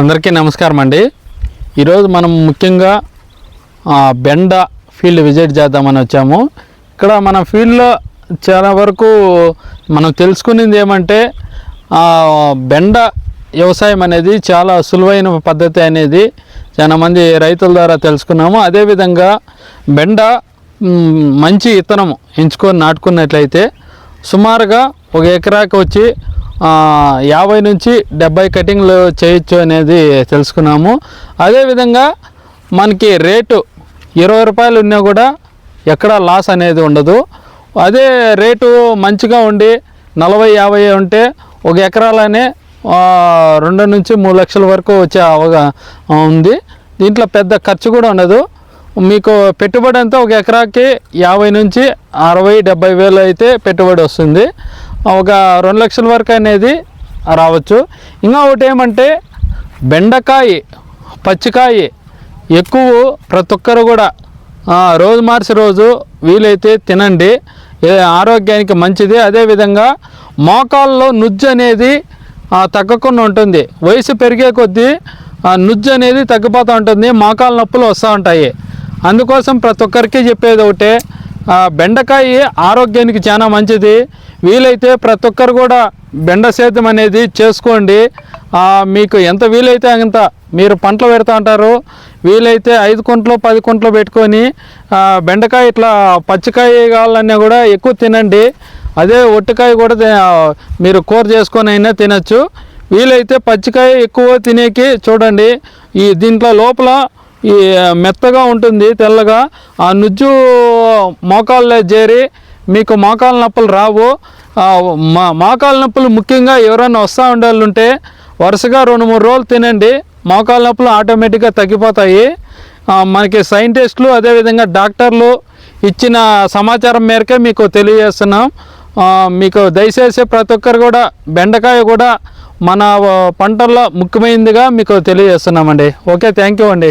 అందరికీ నమస్కారం అండి. ఈరోజు మనం ముఖ్యంగా బెండ ఫీల్డ్ విజిట్ చేద్దామని వచ్చాము. ఇక్కడ మన ఫీల్డ్లో చాలా వరకు మనం తెలుసుకునేది ఏమంటే బెండ వ్యవసాయం అనేది చాలా సులువైన పద్ధతి అనేది చాలా మంది రైతుల ద్వారా తెలుసుకున్నాము. అదేవిధంగా బెండ మంచి ఇత్తనం ఎంచుకొని నాటుకున్నట్లయితే సుమారుగా ఒక ఎకరాకి వచ్చి యాభై నుంచి డెబ్బై కటింగ్లు చేయొచ్చు అనేది తెలుసుకున్నాము. అదేవిధంగా మనకి రేటు ఇరవై రూపాయలు ఉన్నా కూడా ఎక్కడ లాస్ అనేది ఉండదు. అదే రేటు మంచిగా ఉండి నలభై యాభై ఉంటే ఒక ఎకరాలనే రెండు నుంచి మూడు లక్షల వరకు వచ్చే అవగా ఉంది. దీంట్లో పెద్ద ఖర్చు కూడా ఉండదు. మీకు పెట్టుబడి అంతా ఒక ఎకరాకి యాభై నుంచి అరవై డెబ్బై వేలు అయితే పెట్టుబడి వస్తుంది. ఒక రెండు లక్షల వరకు అనేది రావచ్చు. ఇంకా ఒకటి ఏమంటే బెండకాయ పచ్చికాయ ఎక్కువ ప్రతి ఒక్కరు కూడా రోజు మార్చి రోజు వీలైతే తినండి. ఆరోగ్యానికి మంచిది. అదేవిధంగా మోకాల్లో నుజ్జు అనేది తగ్గకుండా ఉంటుంది. వయసు పెరిగే కొద్దీ ఆ నుజ్జు అనేది తగ్గిపోతూ ఉంటుంది. మోకాల నొప్పులు వస్తూ ఉంటాయి. అందుకోసం ప్రతి ఒక్కరికి చెప్పేది ఒకటే బెండకాయ ఆరోగ్యానికి చాలా మంచిది. వీలైతే ప్రతి ఒక్కరు కూడా బెండ సేద్యం అనేది చేసుకోండి. మీకు ఎంత వీలైతే అంత మీరు పంటలు పెడతా ఉంటారు వీలైతే ఐదు కుంటలు పది కుంటలు పెట్టుకొని బెండకాయ ఇట్లా పచ్చికాయ కావాలన్నా కూడా ఎక్కువ తినండి. అదే ఒట్టికాయ కూడా మీరు కూర చేసుకొని అయినా తినచ్చు. వీలైతే పచ్చికాయ ఎక్కువ తినేకి చూడండి. ఈ దీంట్లో లోపల ఈ మెత్తగా ఉంటుంది తెల్లగా. ఆ నుజ్జు మోకాల్లో చేరి మీకు మోకాలు నొప్పులు రావు. మా మోకాల నొప్పులు ముఖ్యంగా ఎవరైనా వస్తూ ఉండాలంటే వరుసగా రెండు మూడు రోజులు తినండి. మోకాలు నొప్పులు ఆటోమేటిక్గా తగ్గిపోతాయి. మనకి సైంటిస్టులు అదేవిధంగా డాక్టర్లు ఇచ్చిన సమాచారం మేరకే మీకు తెలియజేస్తున్నాం. మీకు దయచేసి ప్రతి ఒక్కరు కూడా బెండకాయ కూడా మన పంటల్లో ముఖ్యమైనదిగా మీకు తెలియజేస్తున్నామండి. ఓకే థ్యాంక్ యూ అండి.